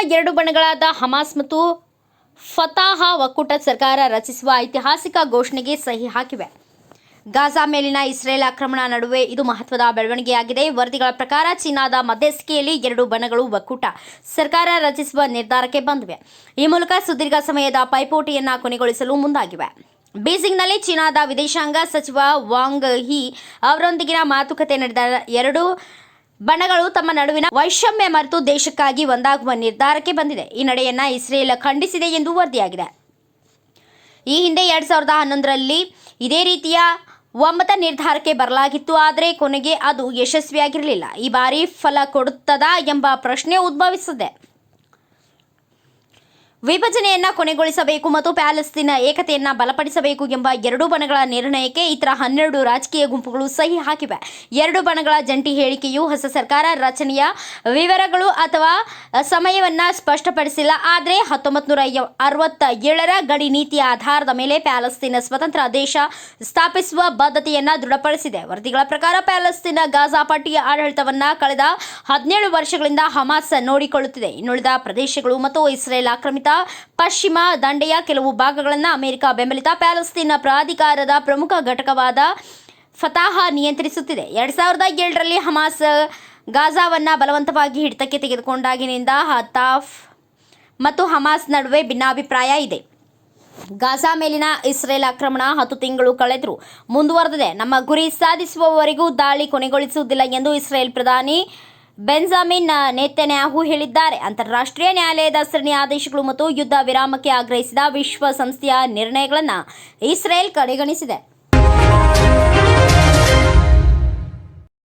ಎರಡು ಬಣಗಳಾದ ಹಮಾಸ್ ಮತ್ತು ಫತಾಹ ಒಕ್ಕೂಟ ಸರ್ಕಾರ ರಚಿಸುವ ಐತಿಹಾಸಿಕ ಘೋಷಣೆಗೆ ಸಹಿ ಹಾಕಿವೆ. ಗಾಜಾ ಮೇಲಿನ ಇಸ್ರೇಲ್ ಆಕ್ರಮಣ ನಡುವೆ ಇದು ಮಹತ್ವದ ಬೆಳವಣಿಗೆಯಾಗಿದೆ. ವರದಿಗಳ ಪ್ರಕಾರ ಚೀನಾದ ಮಧ್ಯಸ್ಥಿಕೆಯಲ್ಲಿ ಎರಡು ಬಣಗಳು ಒಕ್ಕೂಟ ಸರ್ಕಾರ ರಚಿಸುವ ನಿರ್ಧಾರಕ್ಕೆ ಬಂದಿವೆ. ಈ ಮೂಲಕ ಸುದೀರ್ಘ ಸಮಯದ ಪೈಪೋಟಿಯನ್ನು ಕೊನೆಗೊಳಿಸಲು ಮುಂದಾಗಿವೆ. ಬೀಜಿಂಗ್ನಲ್ಲಿ ಚೀನಾದ ವಿದೇಶಾಂಗ ಸಚಿವ ವಾಂಗ್ ಹಿ ಅವರೊಂದಿಗಿನ ಮಾತುಕತೆ ನಡೆದ ಎರಡು ಬಣಗಳು ತಮ್ಮ ನಡುವಿನ ವೈಷಮ್ಯ ಮರೆತು ದೇಶಕ್ಕಾಗಿ ಒಂದಾಗುವ ನಿರ್ಧಾರಕ್ಕೆ ಬಂದಿದೆ. ಈ ನಡೆಯನ್ನ ಇಸ್ರೇಲ್ ಖಂಡಿಸಿದೆ ಎಂದು ವರದಿಯಾಗಿದೆ. ಈ ಹಿಂದೆ ಎರಡ್ ಸಾವಿರದ ಹನ್ನೊಂದರಲ್ಲಿ ಇದೇ ರೀತಿಯ ಒಮ್ಮತ ನಿರ್ಧಾರಕ್ಕೆ ಬರಲಾಗಿತ್ತು. ಆದರೆ ಕೊನೆಗೆ ಅದು ಯಶಸ್ವಿಯಾಗಿರಲಿಲ್ಲ. ಈ ಬಾರಿ ಫಲ ಕೊಡುತ್ತದಾ ಎಂಬ ಪ್ರಶ್ನೆ ಉದ್ಭವಿಸಿದೆ. ವಿಭಜನೆಯನ್ನ ಕೊನೆಗೊಳಿಸಬೇಕು ಮತ್ತು ಪ್ಯಾಲೆಸ್ತೀನ ಏಕತೆಯನ್ನ ಬಲಪಡಿಸಬೇಕು ಎಂಬ ಎರಡು ಬಣಗಳ ನಿರ್ಣಯಕ್ಕೆ ಇತರ ಹನ್ನೆರಡು ರಾಜಕೀಯ ಗುಂಪುಗಳು ಸಹಿ ಹಾಕಿವೆ. ಎರಡು ಬಣಗಳ ಜಂಟಿ ಹೇಳಿಕೆಯು ಹೊಸ ಸರ್ಕಾರ ರಚನೆಯ ವಿವರಗಳು ಅಥವಾ ಸಮಯವನ್ನ ಸ್ಪಷ್ಟಪಡಿಸಿಲ್ಲ. ಆದರೆ ಹತ್ತೊಂಬತ್ತು ನೂರ ಅರವತ್ತ ಏಳರ ಗಡಿ ನೀತಿಯ ಆಧಾರದ ಮೇಲೆ ಪ್ಯಾಲೆಸ್ತೀನ ಸ್ವತಂತ್ರ ದೇಶ ಸ್ಥಾಪಿಸುವ ಬದ್ಧತೆಯನ್ನ ದೃಢಪಡಿಸಿದೆ. ವರದಿಗಳ ಪ್ರಕಾರ ಪ್ಯಾಲೆಸ್ತೀನ ಗಾಜಾ ಪಟ್ಟಿಯ ಆಡಳಿತವನ್ನ ಕಳೆದ ಹದಿನೇಳು ವರ್ಷಗಳಿಂದ ಹಮಾಸ್ ನೋಡಿಕೊಳ್ಳುತ್ತಿದೆ. ಇನ್ನುಳಿದ ಪ್ರದೇಶಗಳು ಮತ್ತು ಇಸ್ರೇಲ್ ಆಕ್ರಮಿತ ಪಶ್ಚಿಮ ದಂಡೆಯ ಕೆಲವು ಭಾಗಗಳನ್ನು ಅಮೆರಿಕ ಬೆಂಬಲಿತ ಪ್ಯಾಲೆಸ್ತೀನ ಪ್ರಾಧಿಕಾರದ ಪ್ರಮುಖ ಘಟಕವಾದ ಫತಾಹ ನಿಯಂತ್ರಿಸುತ್ತಿದೆ. ಎರಡ್ ಸಾವಿರದ ಏಳರಲ್ಲಿ ಹಮಾಸ್ ಗಾಜಾವನ್ನ ಬಲವಂತವಾಗಿ ಹಿಡಿತಕ್ಕೆ ತೆಗೆದುಕೊಂಡಾಗಿನಿಂದ ಹತಾಫ್ ಮತ್ತು ಹಮಾಸ್ ನಡುವೆ ಭಿನ್ನಾಭಿಪ್ರಾಯ ಇದೆ. ಗಾಜಾ ಮೇಲಿನ ಇಸ್ರೇಲ್ ಆಕ್ರಮಣ ಹತ್ತು ತಿಂಗಳು ಕಳೆದರೂ ಮುಂದುವರೆದಿದೆ. ನಮ್ಮ ಗುರಿ ಸಾಧಿಸುವವರೆಗೂ ದಾಳಿ ಕೊನೆಗೊಳಿಸುವುದಿಲ್ಲ ಎಂದು ಇಸ್ರೇಲ್ ಪ್ರಧಾನಿ ಬೆಂಜಾಮಿನ್ ನೇತನ್ಯಾಹು ಹೇಳಿದ್ದಾರೆ. ಅಂತಾರಾಷ್ಟ್ರೀಯ ನ್ಯಾಯಾಲಯದ ಸರಣಿ ಆದೇಶಗಳು ಮತ್ತು ಯುದ್ಧ ವಿರಾಮಕ್ಕೆ ಆಗ್ರಹಿಸಿದ ವಿಶ್ವಸಂಸ್ಥೆಯ ನಿರ್ಣಯಗಳನ್ನು ಇಸ್ರೇಲ್ ಕಡೆಗಣಿಸಿದೆ.